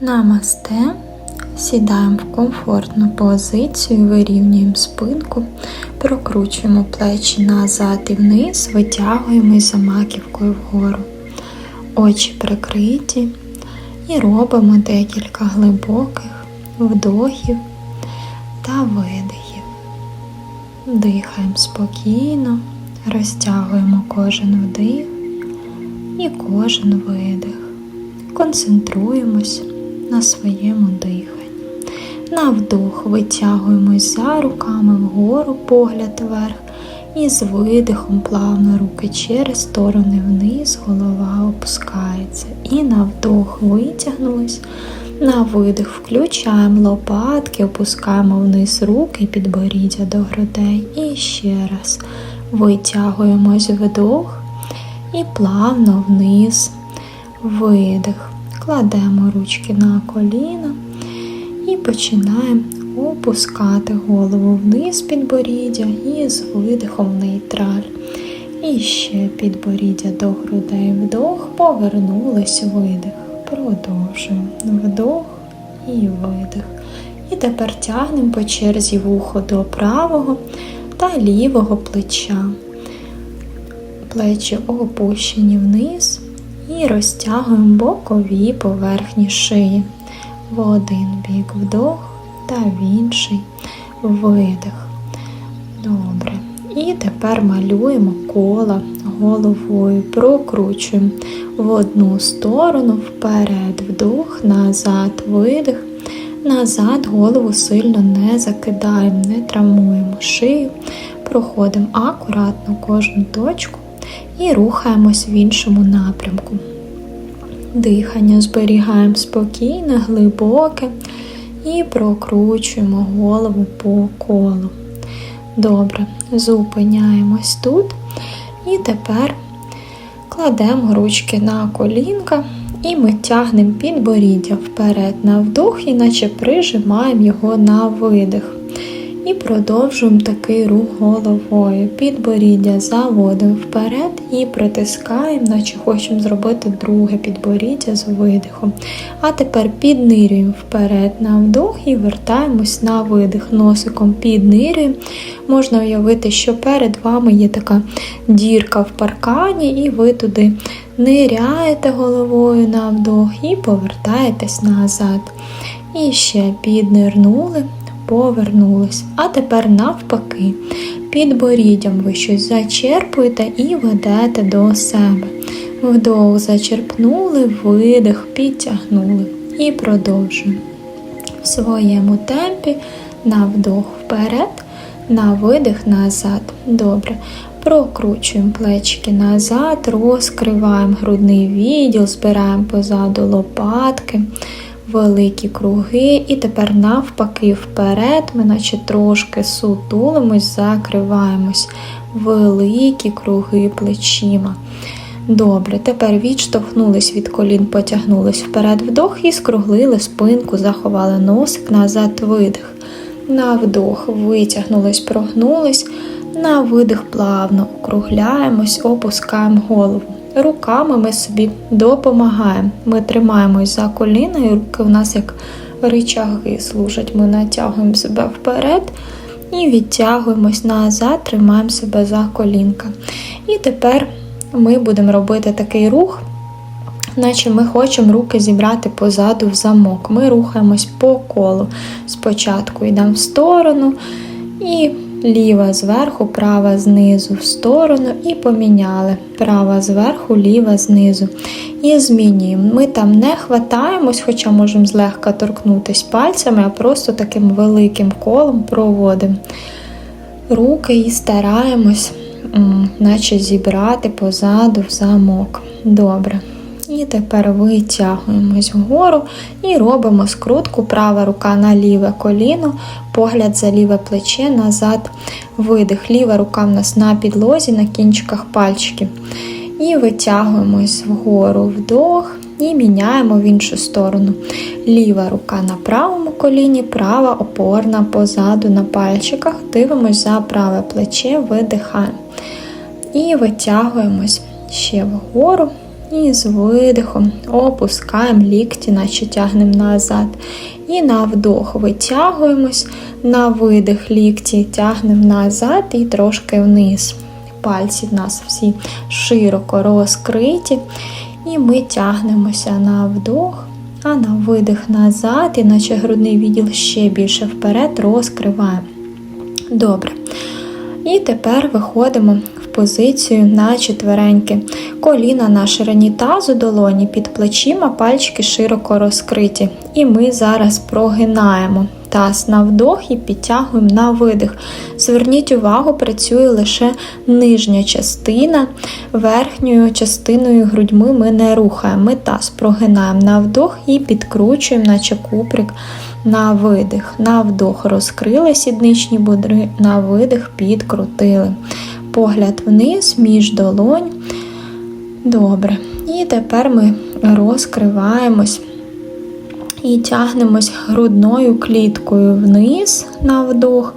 Намасте. Сідаємо в комфортну позицію, вирівнюємо спинку, прокручуємо плечі назад і вниз, витягуємось за маківкою вгору. Очі прикриті і робимо декілька глибоких вдохів та видихів. Дихаємо спокійно, розтягуємо кожен вдих і кожен видих. Концентруємось на своєму диханні. На вдох витягуємось за руками вгору, погляд вверх. І з видихом плавно руки через сторони вниз, голова опускається. І на вдох витягнулись. На видих включаємо лопатки, опускаємо вниз руки, підборіддя до грудей. І ще раз витягуємось вдох і плавно вниз видих. Кладемо ручки на коліна і починаємо опускати голову вниз підборіддя і з видихом нейтраль. І ще підборіддя до грудей вдох, повернулись видих. Продовжуємо вдох і видих. І тепер тягнемо по черзі вухо до правого та лівого плеча. Плечі опущені вниз і розтягуємо бокові поверхні шиї. В один бік вдох та в інший видих. Добре. І тепер малюємо коло головою, прокручуємо в одну сторону, вперед, вдох, назад, видих. Назад голову сильно не закидаємо, не травмуємо шию, проходимо акуратно кожну точку і рухаємось в іншому напрямку. Дихання зберігаємо спокійне, глибоке і прокручуємо голову по колу. Добре, зупиняємось тут. І тепер кладемо ручки на колінка і ми тягнемо підборіддя вперед на вдох, іначе прижимаємо його на видих. І продовжуємо такий рух головою. Підборіддя заводимо вперед і притискаємо, наче хочемо зробити друге підборіддя з видихом. А тепер піднирюємо вперед на вдох і вертаємось на видих. Носиком піднирюємо. Можна уявити, що перед вами є така дірка в паркані, і ви туди ниряєте головою на вдох і повертаєтесь назад. І ще піднирнули повернулись. А тепер навпаки, під боріддям ви щось зачерпуєте і ведете до себе. Вдох зачерпнули, видих, підтягнули. І продовжуємо. В своєму темпі на вдох вперед, на видих назад. Добре. Прокручуємо плечики назад, розкриваємо грудний відділ, збираємо позаду лопатки великі круги, і тепер навпаки вперед, ми наче трошки сутулимось, закриваємось великі круги плечима. Добре, тепер відштовхнулись від колін, потягнулись вперед вдох і скруглили спинку, заховали носик, назад видих. На вдох витягнулись, прогнулись, на видих плавно округляємось, опускаємо голову. Руками ми собі допомагаємо. Ми тримаємось за коліна, і руки у нас як ричаги служать. Ми натягуємо себе вперед і відтягуємось назад, тримаємо себе за колінка. І тепер ми будемо робити такий рух, наче ми хочемо руки зібрати позаду в замок. Ми рухаємось по колу. Спочатку йдемо в сторону і ліва зверху, права знизу в сторону і поміняли. Права зверху, ліва знизу. І змінюємо. Ми там не хватаємось, хоча можемо злегка торкнутися пальцями, а просто таким великим колом проводимо руки і стараємось, наче зібрати позаду в замок. Добре. І тепер витягуємось вгору і робимо скрутку, права рука на ліве коліно, погляд за ліве плече, назад, видих. Ліва рука в нас на підлозі, на кінчиках пальчиків. І витягуємось вгору вдох і міняємо в іншу сторону. Ліва рука на правому коліні, права опорна позаду на пальчиках. Дивимось за праве плече, видихаємо. І витягуємось ще вгору. І з видихом опускаємо лікті, наче тягнемо назад. І на вдох витягуємось, на видих лікті тягнемо назад і трошки вниз. Пальці в нас всі широко розкриті. І ми тягнемося на вдох, а на видих назад, іначе грудний відділ ще більше вперед розкриваємо. Добре. І тепер виходимо позицію на четвереньки. Коліна на ширині тазу долоні під плечима, пальчики широко розкриті. І ми зараз прогинаємо таз на вдох і підтягуємо на видих. Зверніть увагу, працює лише нижня частина, верхньою частиною грудьми ми не рухаємо. Ми таз прогинаємо на вдох і підкручуємо, наче куприк на видих. На вдох розкрили сідничні будри, на видих підкрутили. Погляд вниз, між долонь. Добре. І тепер ми розкриваємось і тягнемось грудною кліткою вниз на вдох,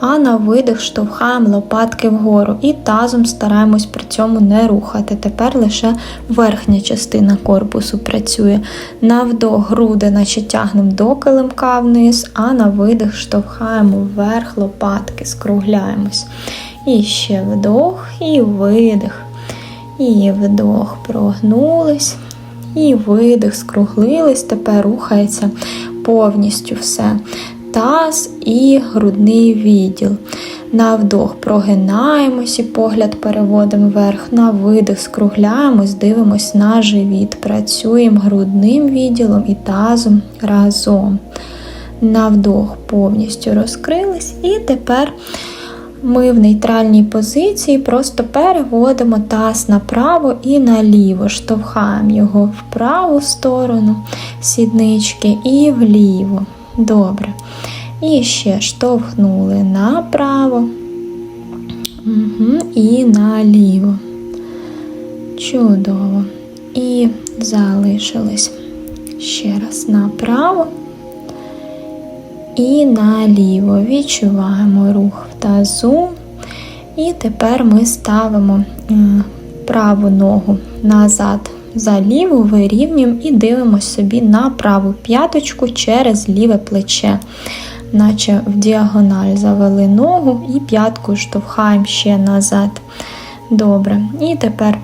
а на видих штовхаємо лопатки вгору і тазом стараємось при цьому не рухати. Тепер лише верхня частина корпусу працює. На вдох груди, наче тягнемо до килимка вниз, а на видих штовхаємо вверх лопатки, скругляємось. І ще вдох, і видих. І вдох, прогнулись. І видих, скруглились, тепер рухається повністю все. Таз і грудний відділ. На вдох прогинаємось і погляд переводимо вверх, на видих, скругляємось, дивимось на живіт. Працюємо грудним відділом і тазом разом. На вдох повністю розкрились. І тепер ми в нейтральній позиції просто переводимо таз направо і наліво, штовхаємо його в праву сторону сіднички і вліво. Добре. І ще штовхнули направо угу. і наліво. Чудово. І залишились ще раз направо і наліво. Відчуваємо рух в тазу. І тепер ми ставимо е, праву ногу назад за ліву, вирівнюємо і дивимося собі на праву п'яточку через ліве плече, наче в діагональ завели ногу і п'ятку штовхаємо ще назад. Добре. І тепер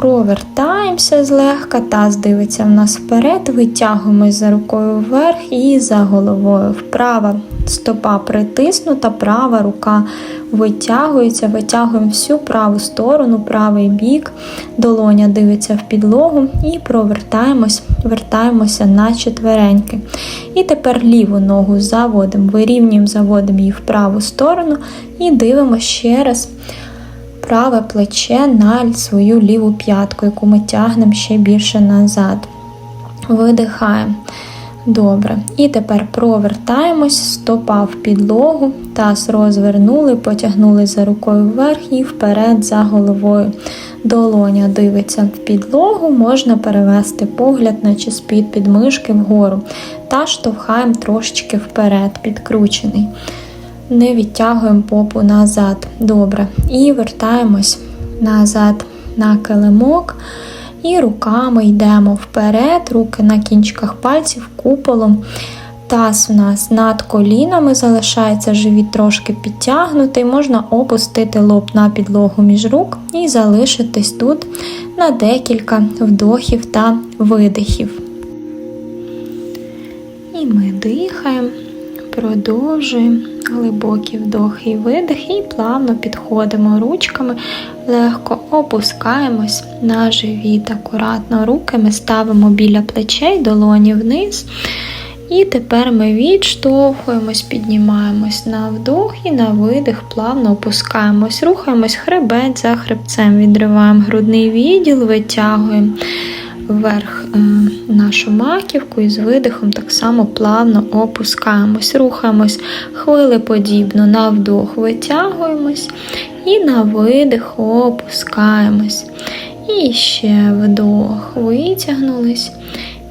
Провертаємося злегка, таз дивиться в нас вперед, витягуємось за рукою вверх і за головою вправо. Стопа притиснута, права рука витягується, витягуємо всю праву сторону, правий бік, долоня дивиться в підлогу і провертаємось, вертаємося на четвереньки. І тепер ліву ногу заводимо, вирівнюємо, заводимо її в праву сторону і дивимося ще раз праве плече на свою ліву п'ятку, яку ми тягнемо ще більше назад. Видихаємо. Добре. І тепер провертаємось, стопа в підлогу, таз розвернули, потягнули за рукою вверх і вперед за головою. Долоня дивиться в підлогу, можна перевести погляд, наче з-під підмишки вгору. Та штовхаємо трошечки вперед, підкручений не відтягуємо попу назад. Добре. І вертаємось назад на килимок. І руками йдемо вперед, руки на кінчиках пальців, куполом. Таз у нас над колінами залишається живіт трошки підтягнутий, можна опустити лоб на підлогу між рук і залишитись тут на декілька вдохів та видихів. І ми дихаємо, продовжуємо. Глибокі вдохи і видихи, і плавно підходимо ручками, легко опускаємось на живіт. Акуратно руки ми ставимо біля плечей, долоні вниз. І тепер ми відштовхуємось, піднімаємось на вдох і на видих, плавно опускаємось, рухаємось хребет за хребцем, відриваємо грудний відділ, витягуємо вверх е, нашу маківку і з видихом так само плавно опускаємось, рухаємось хвилеподібно на вдох витягуємось і на видих опускаємось. І ще вдох, витягнулись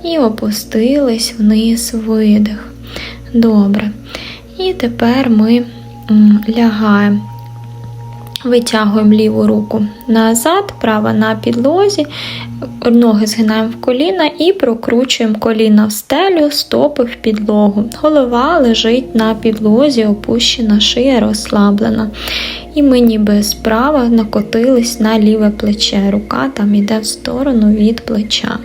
і опустились вниз видих. Добре. І тепер ми лягаємо. Витягуємо ліву руку назад, права на підлозі, Ноги згинаємо в коліна і прокручуємо коліна в стелю, стопи в підлогу. Голова лежить на підлозі, опущена шия розслаблена. І ми ніби справа накотились на ліве плече. Рука там йде в сторону від плеча.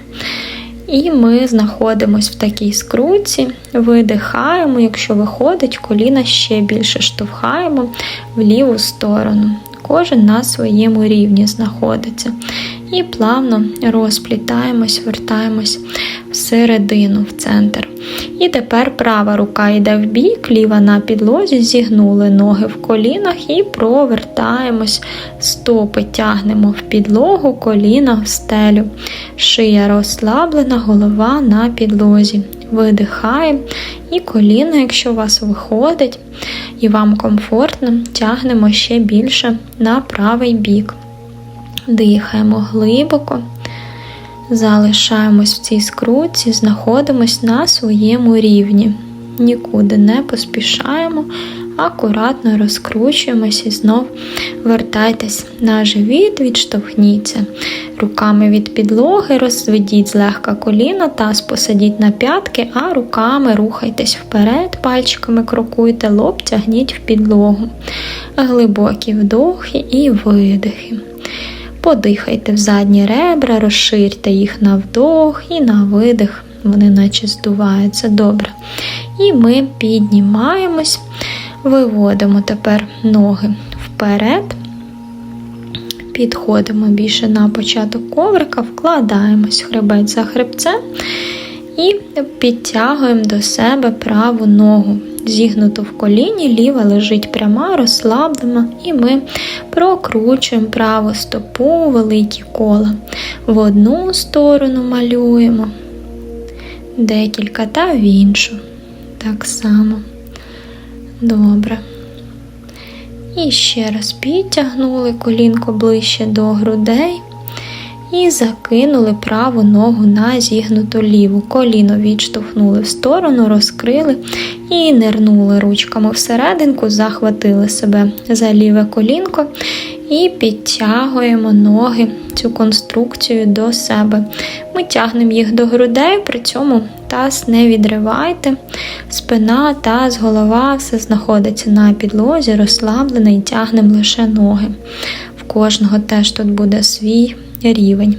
І ми знаходимося в такій скруці, видихаємо, якщо виходить, коліна ще більше штовхаємо в ліву сторону. Кожен на своєму рівні знаходиться. І плавно розплітаємось, вертаємось всередину, в центр. І тепер права рука йде в бік, ліва на підлозі, зігнули ноги в колінах і провертаємось, стопи тягнемо в підлогу, коліна в стелю. Шия розслаблена, голова на підлозі. Видихаємо і коліна, якщо у вас виходить і вам комфортно, тягнемо ще більше на правий бік. Дихаємо глибоко, залишаємось в цій скруці, знаходимось на своєму рівні. Нікуди не поспішаємо, акуратно розкручуємось і знов вертайтесь на живіт, відштовхніться. Руками від підлоги розведіть злегка коліна, таз посадіть на п'ятки, а руками рухайтесь вперед, пальчиками крокуйте, лоб тягніть в підлогу. Глибокі вдохи і видихи. Подихайте в задні ребра, розширте їх на вдох і на видих. Вони наче здуваються добре. І ми піднімаємось, виводимо тепер ноги вперед. Підходимо більше на початок коврика, вкладаємось хребець за хребцем і підтягуємо до себе праву ногу. Зігнуто в коліні, ліва лежить пряма, розслаблена, і ми прокручуємо праву стопу, великі кола. В одну сторону малюємо, декілька та в іншу. Так само. Добре. І ще раз підтягнули колінко ближче до грудей. І закинули праву ногу на зігнуту ліву. Коліно відштовхнули в сторону, розкрили і нирнули ручками всерединку, захватили себе за ліве колінко і підтягуємо ноги, цю конструкцію до себе. Ми тягнемо їх до грудей, при цьому таз не відривайте. Спина, таз, голова, все знаходиться на підлозі, розслаблена і тягнемо лише ноги. В кожного теж тут буде свій рівень.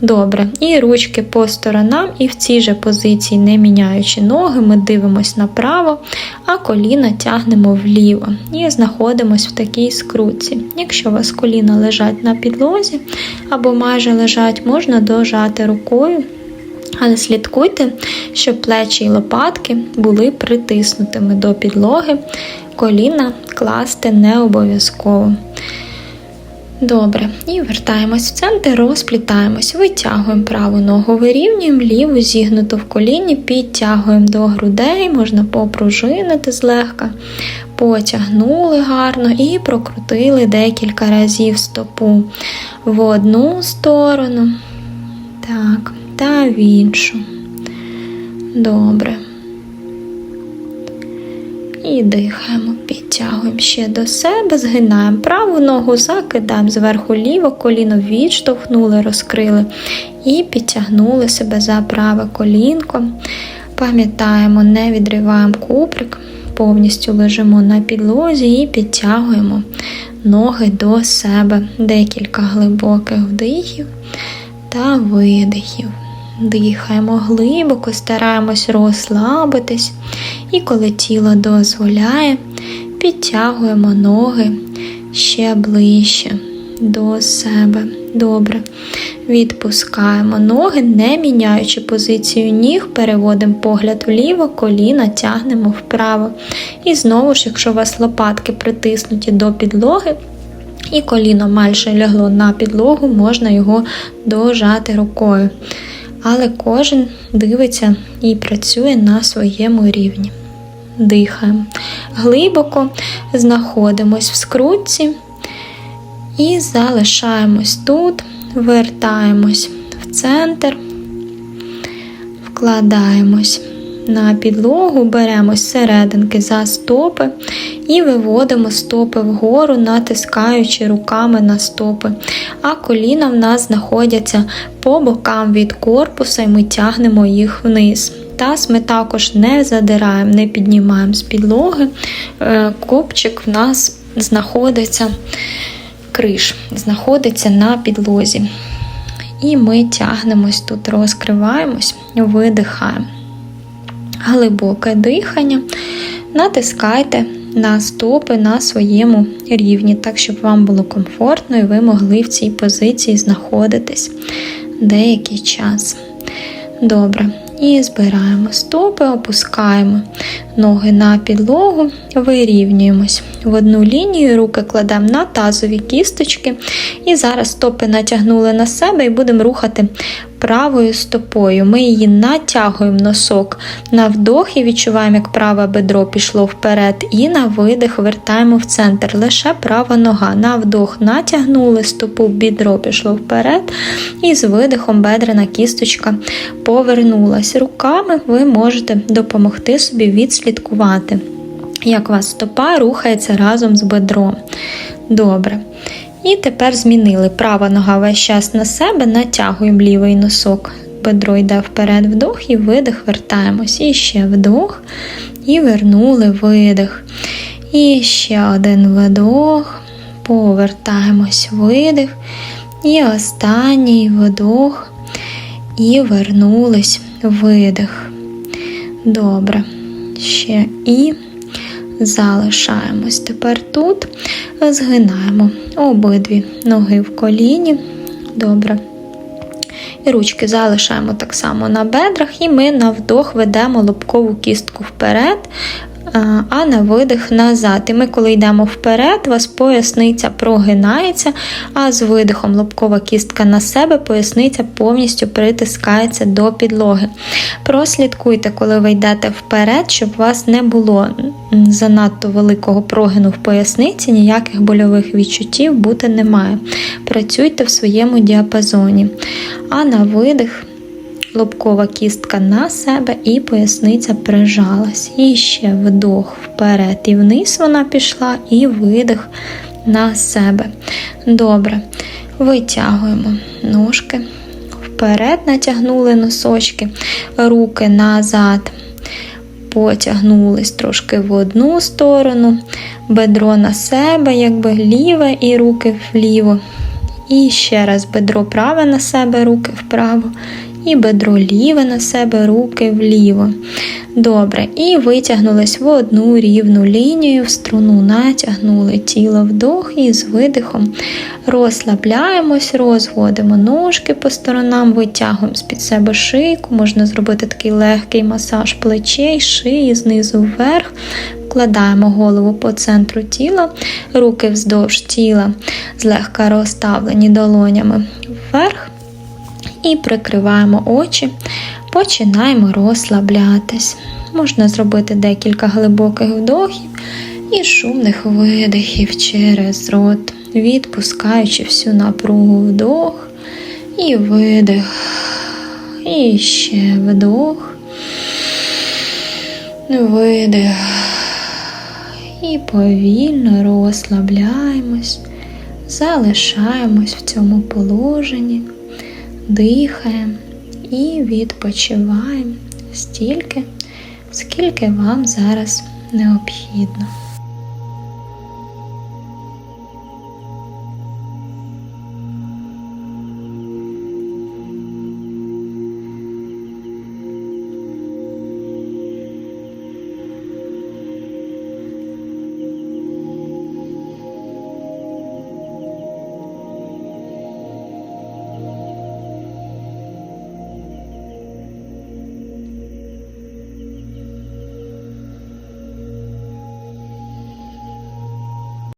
Добре. І ручки по сторонам, і в цій же позиції, не міняючи ноги, ми дивимося направо, а коліна тягнемо вліво і знаходимося в такій скрутці. Якщо у вас коліна лежать на підлозі або майже лежать, можна дожати рукою. Але слідкуйте, щоб плечі і лопатки були притиснутими до підлоги, коліна класти не обов'язково. Добре, і вертаємось в центр, розплітаємось, витягуємо праву ногу, вирівнюємо ліву, зігнуту в коліні, підтягуємо до грудей, можна попружинити злегка, потягнули гарно і прокрутили декілька разів стопу в одну сторону, так, та в іншу. Добре. І дихаємо, підтягуємо ще до себе, згинаємо праву ногу, закидаємо зверху ліве коліно, відштовхнули, розкрили і підтягнули себе за праве колінко. Пам'ятаємо, не відриваємо куприк, повністю лежимо на підлозі і підтягуємо ноги до себе. Декілька глибоких вдихів та видихів. Дихаємо глибоко, стараємось розслабитись, і коли тіло дозволяє, підтягуємо ноги ще ближче до себе. Добре. Відпускаємо ноги, не міняючи позицію ніг, переводимо погляд вліво, коліна тягнемо вправо. І знову ж, якщо у вас лопатки притиснуті до підлоги, і коліно майже лягло на підлогу, можна його дожати рукою але кожен дивиться і працює на своєму рівні. Дихаємо. Глибоко знаходимось в скрутці і залишаємось тут, вертаємось в центр, вкладаємось на підлогу, беремось серединки за стопи і виводимо стопи вгору, натискаючи руками на стопи. А коліна в нас знаходяться по бокам від корпуса, і ми тягнемо їх вниз. Таз ми також не задираємо, не піднімаємо з підлоги. Е, Копчик в нас знаходиться, криш знаходиться на підлозі. І ми тягнемось тут, розкриваємось, видихаємо. Глибоке дихання. Натискайте на стопи на своєму рівні, так, щоб вам було комфортно і ви могли в цій позиції знаходитись деякий час. Добре. І збираємо стопи, опускаємо ноги на підлогу, вирівнюємось в одну лінію, руки кладемо на тазові кісточки. І зараз стопи натягнули на себе і будемо рухати правою стопою. Ми її натягуємо носок на вдох і відчуваємо, як праве бедро пішло вперед. І на видих вертаємо в центр. Лише права нога. На вдох натягнули стопу, бідро пішло вперед. І з видихом бедрена кісточка повернулась. Руками ви можете допомогти собі відслідкувати, як у вас стопа рухається разом з бедром. Добре. І тепер змінили права нога весь час на себе, натягуємо лівий носок. Бедро йде вперед, вдох і видих, вертаємось. І ще вдох. І вернули видих. І ще один вдох. Повертаємось видих. І останній вдох. І вернулись видих. Добре. Ще і залишаємось. Тепер тут згинаємо обидві ноги в коліні. Добре. І ручки залишаємо так само на бедрах, і ми на вдох ведемо лобкову кістку вперед, а на видих назад. І ми, коли йдемо вперед, вас поясниця прогинається, а з видихом лобкова кістка на себе, поясниця повністю притискається до підлоги. Прослідкуйте, коли ви йдете вперед, щоб у вас не було занадто великого прогину в поясниці, ніяких больових відчуттів бути немає. Працюйте в своєму діапазоні. А на видих лобкова кістка на себе і поясниця прижалась. І ще вдох вперед і вниз вона пішла, і видих на себе. Добре. Витягуємо ножки. Вперед натягнули носочки, руки назад. Потягнулись трошки в одну сторону, бедро на себе, якби ліве і руки вліво. І ще раз бедро праве на себе, руки вправо і бедро ліве на себе, руки вліво. Добре. І витягнулись в одну рівну лінію, в струну натягнули тіло вдох і з видихом розслабляємось, розводимо ножки по сторонам, витягуємо з-під себе шийку, можна зробити такий легкий масаж плечей, шиї, знизу вверх. Вкладаємо голову по центру тіла, руки вздовж тіла, злегка розставлені долонями вверх і прикриваємо очі, починаємо розслаблятись. Можна зробити декілька глибоких вдохів і шумних видихів через рот, відпускаючи всю напругу вдох і видих. І ще вдох, видих. І повільно розслабляємось, залишаємось в цьому положенні дихаємо і відпочиваємо стільки, скільки вам зараз необхідно.